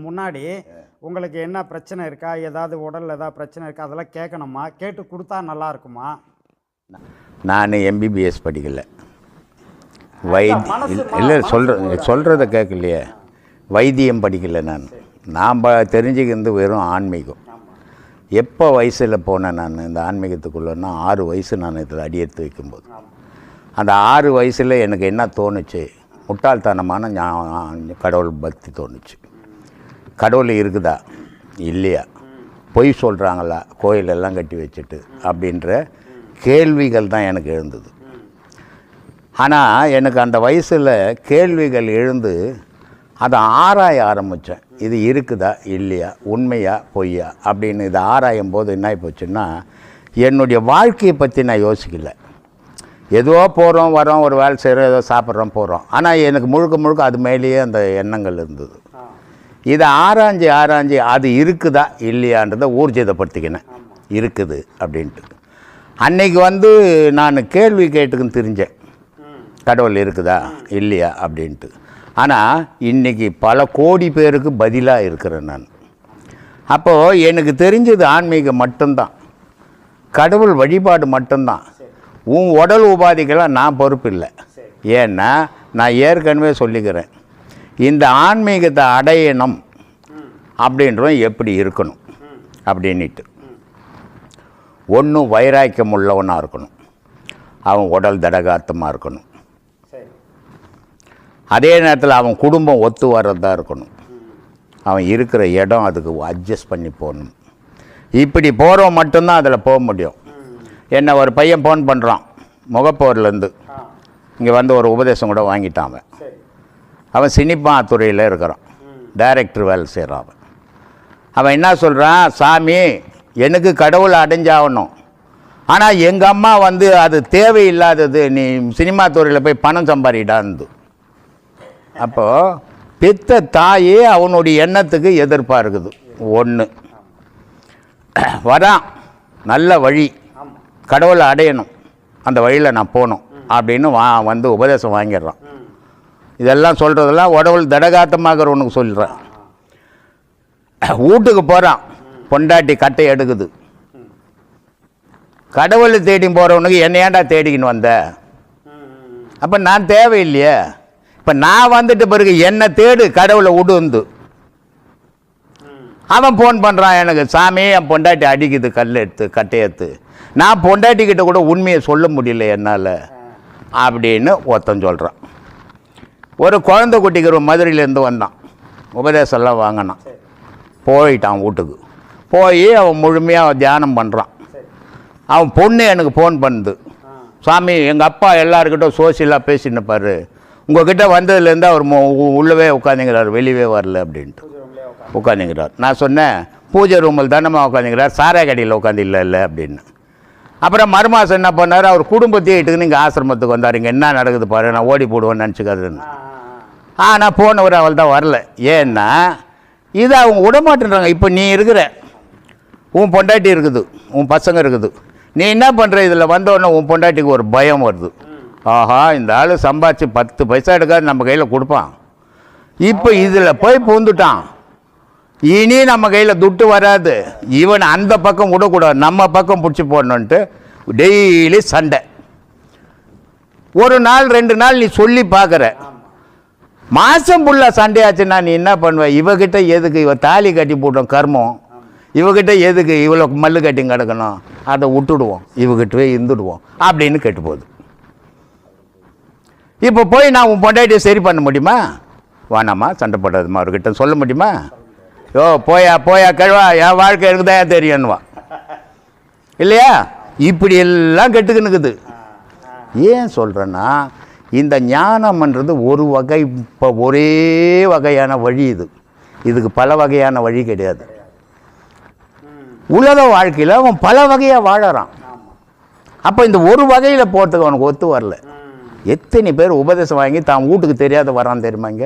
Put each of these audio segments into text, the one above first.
முன்னாடி உங்களுக்கு என்ன பிரச்சனை இருக்கா? ஏதாவது உடல்ல ஏதாவது பிரச்சனை இருக்கா? அதெல்லாம் கேட்கணுமா? கேட்டு கொடுத்தா நல்லா இருக்குமா? நான் எம்பிபிஎஸ் படிக்கல. வைத்தி மனசு மா- இல்லை சொல்கிற சொல்கிறத கேட்கலையே. வைத்தியம் படிக்கல நான். நாம் தெரிஞ்சுக்கிறது வெறும் ஆன்மீகம். எப்போ வயசில் போனேன் நான் இந்த ஆன்மீகத்துக்குள்ளேன்னா ஆறு வயசு நான் இதில் அடியெடுத்து வைக்கும்போது. அந்த ஆறு வயசில் எனக்கு என்ன தோணுச்சு? முட்டாள்தனமான கடவுள் பக்தி தோணுச்சு. கடவுள் இருக்குதா? இல்லையா. பொய் சொல்கிறாங்களா கோயிலெல்லாம் கட்டி வச்சுட்டு அப்படின்ற கேள்விகள் தான் எனக்கு எழுந்தது. ஆனால் எனக்கு அந்த வயசில் கேள்விகள் எழுந்து அதை ஆராய ஆரம்பித்தேன் இது இருக்குதா? இல்லையா? உண்மையா? பொய்யா? அப்படின்னு இதை ஆராயும் போது என்ன போச்சுன்னா என்னுடைய வாழ்க்கையை பற்றி நான் யோசிக்கல. ஏதோ போகிறோம் வரோம் ஒரு வேலை செய்கிறோம் ஏதோ சாப்பிட்றோம் போகிறோம் ஆனால் எனக்கு முழுக்க முழுக்க அது மேலேயே அந்த எண்ணங்கள் இருந்தது. இதை ஆராய்ஞ்சு ஆராய்ஞ்சு அது இருக்குதா இல்லையான்றதை ஊர்ஜிதப்படுத்திக்கினேன். இருக்குது அப்படின்ட்டு. அன்னைக்கு வந்து நான் கேள்வி கேட்டுக்குன்னு தெரிஞ்சேன். கடவுள் இருக்குதா இல்லையா அப்படின்ட்டு. ஆனால் இன்றைக்கி பல கோடி பேருக்கு பதிலாக இருக்கிறேன் நான். அப்போது எனக்கு தெரிஞ்சது ஆன்மீகம் மட்டும்தான். கடவுள் வழிபாடு மட்டும்தான். உன் உடல் உபாதைக்கெல்லாம் நான் பொறுப்பு இல்லை ஏன்னா நான் ஏற்கனவே சொல்லிக்கிறேன். இந்த ஆன்மீகத்தை அடையணும் அப்படின்றவன் எப்படி இருக்கணும்? அப்படின்ட்டு ஒன்று வைராக்கியம் உள்ளவனாக இருக்கணும். அவன் உடல் தடகாத்தமாக இருக்கணும். அதே நேரத்தில் அவன் குடும்பம் ஒத்து வர்றதா இருக்கணும். அவன் இருக்கிற இடம் அதுக்கு அட்ஜஸ்ட் பண்ணி போகணும். இப்படி போகிறவன் மட்டும்தான் அதில் போக முடியும். என்ன ஒரு பையன் ஃபோன் பண்ணுறான் முகப்போர்லேருந்து இங்கே வந்து ஒரு உபதேசம் கூட வாங்கிட்டான் அவன். அவன் சினிமா துறையில் இருக்கிறான். டைரக்டர் வேலை செய்கிறான் அவன். அவன் என்ன சொல்கிறான் சாமி எனக்கு கடவுள் அடைஞ்சாகணும். ஆனால் எங்கள் அம்மா வந்து அது தேவையில்லாதது நீ சினிமா துறையில் போய் பணம் சம்பாதிடான்னு அப்போது பெத்த தாயே அவனுடைய எண்ணத்துக்கு எதிர்ப்பாக இருக்குது. ஒன்று வரான். நல்ல வழி. கடவுளை அடையணும். அந்த வழியில் நான் போகணும். அப்படின்னு வா வந்து உபதேசம் வாங்கிடுறான். இதெல்லாம் சொல்கிறதெல்லாம் உடவுள் தடகாத்தமாகறவனுக்கு சொல்கிறேன் வீட்டுக்கு போகிறான் பொண்டாட்டி கட்டை எடுக்குது. கடவுளை தேடி போகிறவனுக்கு என்ன ஏன்டா தேடிக்கின்னு வந்த? அப்போ நான் தேவையில்லையே. இப்போ நான் வந்துட்டு பிறகு என்னை தேடு கடவுளை விடுந்து அவன் ஃபோன் பண்ணுறான் எனக்கு சாமி என் பொண்டாட்டி அடிக்குது கல் எடுத்து கட்டையெடுத்து நான் பொண்டாட்டி கிட்ட கூட உண்மையை சொல்ல முடியல என்னால். அப்படின்னு ஒருத்தன் சொல்கிறான் ஒரு குழந்தை குட்டிக்கிற மதுரையிலேருந்து வந்தான். உபதேசம்லாம் வாங்கினான். போயிட்டான் வீட்டுக்கு. போய் அவன் முழுமையாக தியானம் பண்ணுறான் அவன் பொண்ணு எனக்கு ஃபோன் பண்ணுது. சாமி எங்கள் அப்பா எல்லாருக்கிட்டும் சோசியலாக பேசின்னு பாரு உங்ககிட்ட வந்ததுலேருந்து அவர் உள்ளவே உட்காந்துங்கிறார் வெளியவே வரல அப்படின்ட்டு. உட்காந்துங்கிறார் நான் சொன்னேன் பூஜை ரூமில் தானம்மா உட்காந்துங்கிறார் சாராய கடையில் உட்காந்து இல்லை இல்லை அப்படின்னு. அப்புறம் மறுமாதம் என்ன பண்ணார்? அவர் குடும்பத்தையே இட்டுக்கு நீங்கள் ஆசிரமத்துக்கு வந்தார் இங்கே என்ன நடக்குது பாரு? நான் ஓடி போடுவேன்னு நினச்சிக்காதுன்னு ஆ ஆ ஆனால் போனவர் அவள் தான் வரல. ஏன்னா இது அவங்க விடமாட்டேன்றாங்க இப்போ நீ இருக்கிற உன் பொண்டாட்டி இருக்குது உன் பசங்க இருக்குது. நீ என்ன பண்ணுற இதில் வந்தோடனே உன் பொண்டாட்டிக்கு ஒரு பயம் வருது. ஆஹா இந்த ஆள் சம்பாதிச்சு பத்து பைசா எடுக்காது நம்ம கையில் கொடுப்பான். இப்போ இதில் போய் பூந்துட்டான். இனி நம்ம கையில் துட்டு வராது. இவன் அந்த பக்கம் விடக்கூடாது. நம்ம பக்கம் பிடிச்சி போடணுன்ட்டு டெய்லி சண்டை. ஒரு நாள் ரெண்டு நாள் நீ சொல்லி பார்க்குற மாதம் ஃபுல்லாக சண்டையாச்சுன்னா நீ என்ன பண்ணுவ? இவகிட்ட எதுக்கு இவ தாலி கட்டி போட்டோம் கர்மம்? இவகிட்ட எதுக்கு இவ்வளோ மல்லு கட்டி கிடக்கணும்? அதை விட்டுடுவோம். இவகிட்டவே இருந்துடுவோம். அப்படின்னு கெட்டு போகுது இப்போ போய் நான் உன் பொண்டாட்டியை சரி பண்ண முடியுமா? வேணாமா சண்டை போடாதம்மா அவர்கிட்ட சொல்ல முடியுமா? யோ போயா போயா கழுவா என் வாழ்க்கை எனக்கு தான் தெரியும்னுவா. இல்லையா? இப்படி எல்லாம் கெட்டுக்கினுக்குது ஏன் சொல்கிறேன்னா இந்த ஞானம்ன்றது ஒரு வகை இப்போ ஒரே வகையான வழி இது. இதுக்கு பல வகையான வழி கிடையாது. உலக வாழ்க்கையில் அவன் பல வகையாக வாழறான். அப்போ இந்த ஒரு வகையில் போகிறதுக்கு அவனுக்கு ஒத்து வரல. எத்தனை பேர் உபதேசம் வாங்கி தான் வீட்டுக்கு தெரியாத வரான் தெரியுமாங்க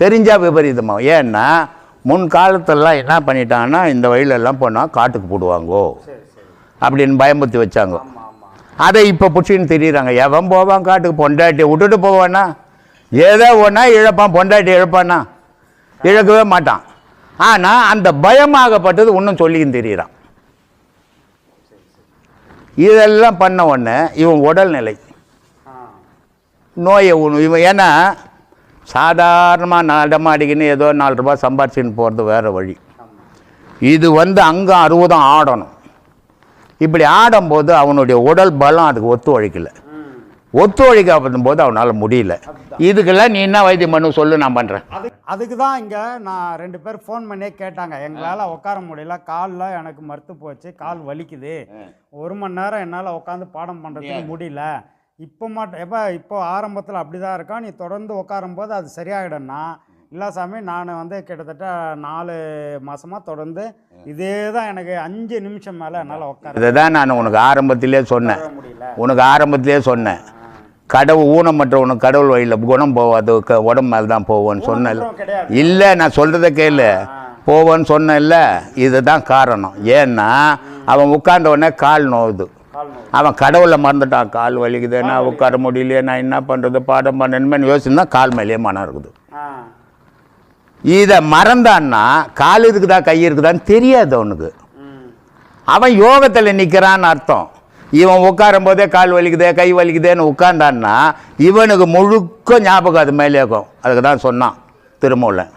தெரிஞ்சால் தெரிஞ்சா விபரீதமா? ஏன்னா முன் காலத்திலலாம் என்ன பண்ணிட்டாங்கன்னா இந்த வழியிலெல்லாம் போனால் காட்டுக்கு போடுவாங்கோ. அப்படின்னு பயமுறுத்தி வச்சாங்க. அதை இப்போ பிடிச்சின்னு தெரியுறாங்க. எவன் போவான் காட்டுக்கு? பொண்டாட்டியை விட்டுட்டு போவானா? ஏதோ ஒன்றா இழப்பான். பொண்டாட்டி இழப்பானா? இழக்கவே மாட்டான். ஆனால் அந்த பயமாகப்பட்டது இன்னும் சொல்லியும் தெரியுறான். இதெல்லாம் பண்ண உடனே இவன் உடல்நிலை. நோயை உண் இவன் ஏன்னா சாதாரணமாக நடமாடிக்கின்னு ஏதோ நாலு ரூபாய் சம்பாரிச்சின்னு போகிறது வேறு வழி. இது வந்து அங்கே அறுபதும் ஆடணும். இப்படி ஆடும்போது அவனுடைய உடல் பலம் அதுக்கு ஒத்துழைக்கல ம் ஒத்துழைக்காத போது அவனால் முடியல. இதுக்கெல்லாம் நீ என்ன வைத்தியம் பண்ணு சொல்லு நான் பண்ணுறேன் அது அதுக்கு தான் இங்கே நான் ரெண்டு பேர் ஃபோன் பண்ணியே கேட்டாங்க. எங்களால் உட்கார முடியல. காலில் எனக்கு மறுத்து போச்சு. கால் வலிக்குது. ஒரு மணி நேரம் என்னால் உட்காந்து பாடம் பண்ணுறதுக்கு முடியல. இப்போ மட்டும் எப்போ இப்போ ஆரம்பத்தில் அப்படி தான் இருக்கா நீ தொடர்ந்து உட்காரும்போது அது சரியாயிடும்னா இல்லை சாமி நான் வந்து கிட்டத்தட்ட நாலு மாதமாக தொடர்ந்து இதே தான் எனக்கு அஞ்சு நிமிஷம் மேலே என்னால் உட்கார இதை தான் நான் உனக்கு ஆரம்பத்திலே சொன்னேன். உனக்கு ஆரம்பத்திலே சொன்னேன். கடவுள் ஊனமற்றவனுக்கு கடவுள் வழியில் குணம் போவாது உடம்பு மேலே தான் போவோன்னு கிடையாது. இல்லை நான் சொல்கிறத கேளு. போவேன்னு சொன்னேன்ல. இதுதான் காரணம். ஏன்னா அவன் உட்கார்ந்த உடனே கால் நோவுது. அவன் கடவுளை மறந்துட்டான். கால் வலிக்குது நான் உட்கார முடியலையே நான் என்ன பண்ணுறது பாடம் பண்ணணுமே யோசிச்சுன்னா கால் மேலேயே மனம் இருக்குது. இதை மறந்தான்னா கால் இருக்குதா கை இருக்குதான்னு தெரியாது அவனுக்கு. அவன் யோகத்தில் நிற்கிறான்னு அர்த்தம். இவன் உட்காரும் போதே கால் வலிக்குதே கை வலிக்குதேன்னு உட்கார்ந்தான்னா இவனுக்கு முழுக்க ஞாபகம் அது மேலே இருக்கும். அதுக்கு தான் சொன்னான் திருமூலன்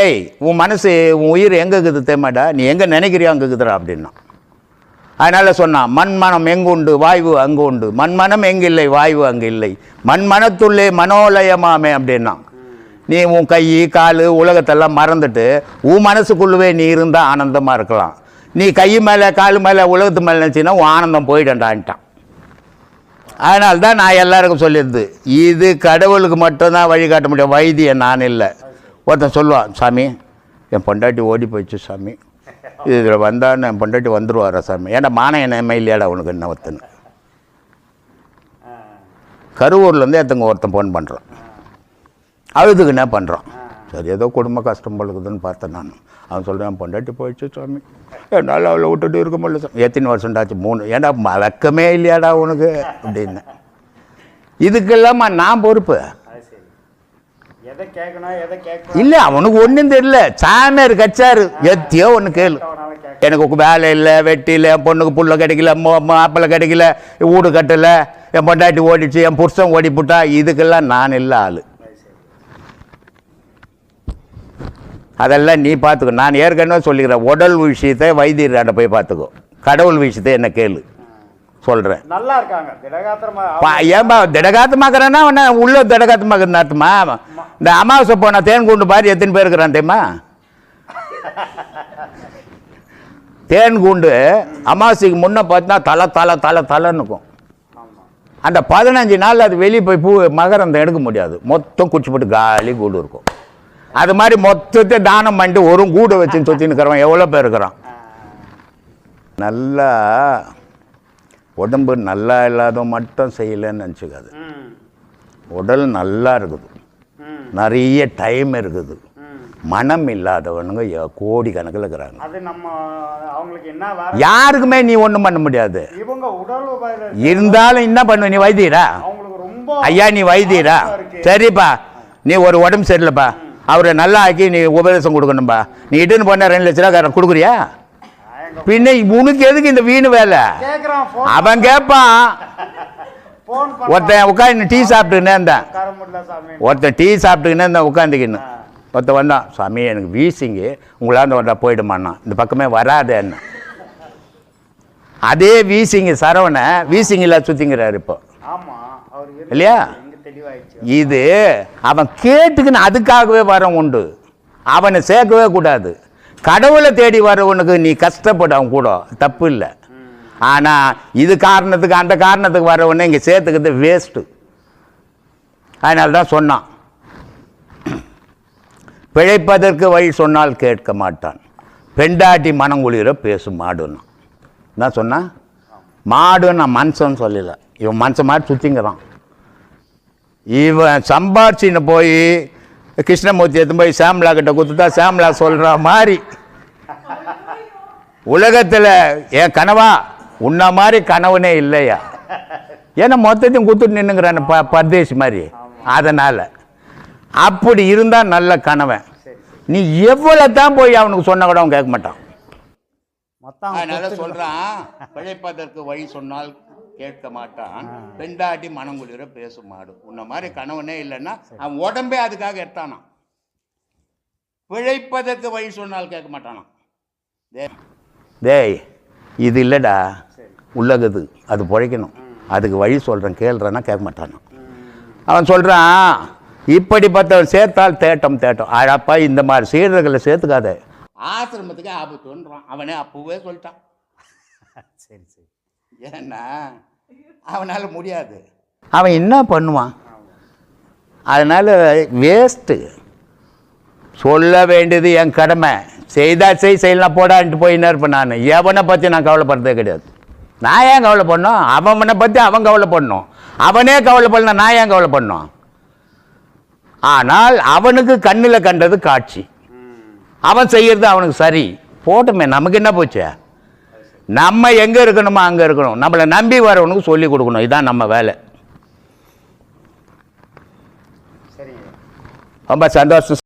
ஏய் உன் மனசு உன் உயிர் எங்கே இருக்குது தேமாடா நீ எங்கே நினைக்கிறியோ அங்கே இருக்குதுடா அப்படின்னா. அதனால் சொன்னான் மண்மனம் எங்குண்டு? வாய்வு அங்கு உண்டு மண்மனம் எங்கில்லை? வாய்வு அங்கு இல்லை மண்மனத்துள்ளே மனோலயமாமே அப்படின்னா நீ உன் கை கால் உலகத்தெல்லாம் மறந்துட்டு உன் மனசுக்குள்ளவே நீ இருந்தால் ஆனந்தமாக இருக்கலாம். நீ கை மேலே கால் மேலே உலகத்து மேலே நினச்சின்னா உன் ஆனந்தம் போயிடண்டான்ட்டான் அதனால தான் நான் எல்லாருக்கும் சொல்லியிருது இது கடவுளுக்கு மட்டும்தான் வழிகாட்ட முடியும். வைத்தியம் நான் இல்லை. ஒருத்தன் சொல்லுவான் சாமி என் பொண்டாட்டி ஓடி போயிடுச்சு சாமி. இதில் வந்தான்னு என் பொண்டாட்டி வந்துடுவார் சாமி? ஏன்னா மான என்ன இல்லையாடா உனக்கு என்ன ஒருத்தன் கருவூர்லேருந்து எத்தங்க ஒருத்தன் ஃபோன் பண்ணுறான் அழுதுக்கு என்ன பண்ணுறான் சரி ஏதோ குடும்ப கஷ்டம் பழுக்குதுன்னு பார்த்தேன் நான். அவன் சொல்கிறேன் பொண்டாட்டி போயிடுச்சு சாமி. என்னால் அவளை விட்டுட்டு இருக்க முடியல சாமி. எத்தனை வருஷம்டாச்சு மூணு. ஏன்னா வெக்கமே இல்லையாடா உனக்கு? அப்படின்னு. இதுக்கெல்லாமா நான் பொறுப்பு அது சரி எதை கேட்கணும் எதை கேட்கணும் இல்லை அவனுக்கு ஒன்றும் தெரியல. சாமியார் கச்சாரு எத்தியோ ஒன்று கேளு. எனக்கு வேலை இல்லை வெட்டி இல்லை என் பொண்ணுக்கு புள்ள கிடைக்கல மாப்பிள்ளை கிடைக்கல வீடு கட்டலை என் பொண்டாட்டி ஓடிச்சு என் புருஷன் ஓடி போட்டா இதுக்கெல்லாம் நான் இல்லை ஆள். அதெல்லாம் நீ பார்த்துக்கோ நான் ஏற்கனவே சொல்லிக்கிறேன் உடல் விஷயத்தை வைத்தியர்கிட்ட போய் பார்த்துக்கோ கடவுள் விஷயத்தை என்ன கேளு. சொல்கிறேன் நல்லா இருக்காங்க திடகாத்திரமா ஏன்பா திடகாத்தமாக்குறேன்னா உன்ன உள்ள திடகாத்தமாக்குறது அர்த்தமா? இந்த அமாவாசை போனா தேன் கூண்டு பாரு எத்தனை பேர் இருக்கிறான் தெரியுமா? தேன் கூண்டு அமாவாசைக்கு முன்ன பார்த்தா தலை தலை தலை தலைன்னு இருக்கும். அந்த பதினஞ்சு நாள் அது வெளியே போய் பூ மகரந்தம் எடுக்க முடியாது. மொத்தம் குச்சி போட்டு காலி கூடு இருக்கும். அது மாதிரி மொத்தத்தை தானம் பண்ணிட்டு ஒரு கூடை வச்சுன்னு சுற்றின்னு இருக்கிறவன் எவ்வளோ பேர் இருக்கிறான்? நல்லா உடம்பு நல்லா இல்லாத மட்டும் செய்யலைன்னு நினச்சிக்காது. உடல் நல்லா இருக்குது. நிறைய டைம் இருக்குது. மனம் இல்லாதவனுங்க கோடி கணக்கில் இருக்கிறாங்க. யாருக்குமே நீ ஒன்றும் பண்ண முடியாது. இருந்தாலும் என்ன பண்ணுவ நீ வைத்தியரா? ஐயா நீ வைத்தியரா. சரிப்பா. நீ ஒரு உடம்பு சரியில்லைப்பா. அவரை நல்லா ஆக்கி நீ உபதேசம் கொடுக்கணும்பா. நீ இட்டுன்னு பண்ண ரெண்டு லட்ச ரூபா கொடுக்குறியா? பின்ன உனக்கு எதுக்கு இந்த வீணு வேலை? அவன் கேட்பான் ஒருத்தன் உட்காந்து டீ சாப்பிட்டுக்கினே இருந்தான் ஒருத்தன் டீ சாப்பிட்டுக்கினே இருந்தான் உட்காந்துக்கின்னு ஒருத்தன் வந்தான் சாமி எனக்கு வீசிங்க உங்களாண்ட வந்தா போயிடுமாண்ணா. இந்த பக்கமே வராதேன்னு அதே வீசிங்க சரவணை வீசிங்கில் சுற்றிங்கிறாரு இப்போ. இல்லையா? இது அவன் கேட்டுக்குன்னு அதுக்காகவே வரம் உண்டு. அவனை சேர்க்கவே கூடாது. கடவுளை தேடி வரவனுக்கு நீ கஷ்டப்படு அவன் கூட. தப்பு இல்லை ஆனால் இது காரணத்துக்கு அந்த காரணத்துக்கு வரவனை இங்கே சேர்த்துக்கிறது வேஸ்ட்டு அதனால தான் சொன்னான். பிழைப்பதற்கு வழி சொன்னால் கேட்க மாட்டான். பெண்டாட்டி மனங்குளிர பேசும் மாடுன்னு என்ன சொன்னான் மாடு நான் மனுஷன் சொல்லல. இவன் மனுஷன் மாதிரி சுற்றிங்கிறான் இவன் சம்பாரிச்சின்னு போய் கிருஷ்ணமூர்த்தி எடுத்து போய் சாம்லா கிட்ட கொடுத்துட்டா சாம்லா சொல்கிற மாதிரி. உலகத்தில் என் கனவா? உன்ன மாதிரி கனவுனே இல்லையா? ஏன்னா மொத்தத்தையும் கொடுத்துட்டு நின்னுங்கிறான் ப பர்தேசி மாதிரி. அதனால். அப்படி இருந்தால் நல்ல கணவன். சரி நீ எவ்வளோ தான் போய் அவனுக்கு சொன்ன கூட அவன் கேட்க மாட்டான். மொத்தம் அதனால சொல்றான் பிழைப்பதற்கு வழி சொன்னால் கேட்க மாட்டான். பெண்டாட்டி மனங்குளிர பேசும் மாடு உன்ன மாதிரி கணவனே இல்லைன்னா அவன் உடம்பே அதுக்காக எடுத்தானாம் பிழைப்பதற்கு வழி சொன்னால் கேட்க மாட்டானாம் டேய், டேய் இது இல்லைடா. உள்ளகுது. அது பிழைக்கணும். அதுக்கு வழி சொல்கிறேன் கேள்றேன்னா கேட்க மாட்டானா? அவன் சொல்கிறான் இப்படிப்பட்டவன் சேர்த்தால் தேட்டம் தேட்டம். அழப்பா இந்த மாதிரி சீடர்களை சேர்த்துக்காத. ஆசிரமத்துக்கு ஆபத்துன்றான். அவனே அப்பவே சொல்லிட்டான். சரி சரி. ஏன்னா அவனால் முடியாது. அவன் என்ன பண்ணுவான்? அதனால் வேஸ்ட்டு சொல்ல வேண்டியது என் கடமை. செய்தா செய் செய்யலாம் போடான்ட்டு போயின்னு இருப்பேன் நான்? எவனை பற்றி நான் கவலைப்படுறதே கிடையாது. நான் ஏன் கவலை பண்ணோம் அவனை பற்றி அவன் கவலைப்படணும். அவனே கவலைப்படலாம் நான் ஏன் கவலை பண்ணோம் ஆனால் அவனுக்கு கண்ணில் கண்டது காட்சி. அவன் செய்கிறது அவனுக்கு சரி. போட்டுமே நமக்கு என்ன போச்சு? நம்ம எங்கே இருக்கணுமோ அங்கே இருக்கணும். நம்மளை நம்பி வரவனுக்கு சொல்லி கொடுக்கணும். இதான் நம்ம வேலை. ரொம்ப சந்தோஷம்.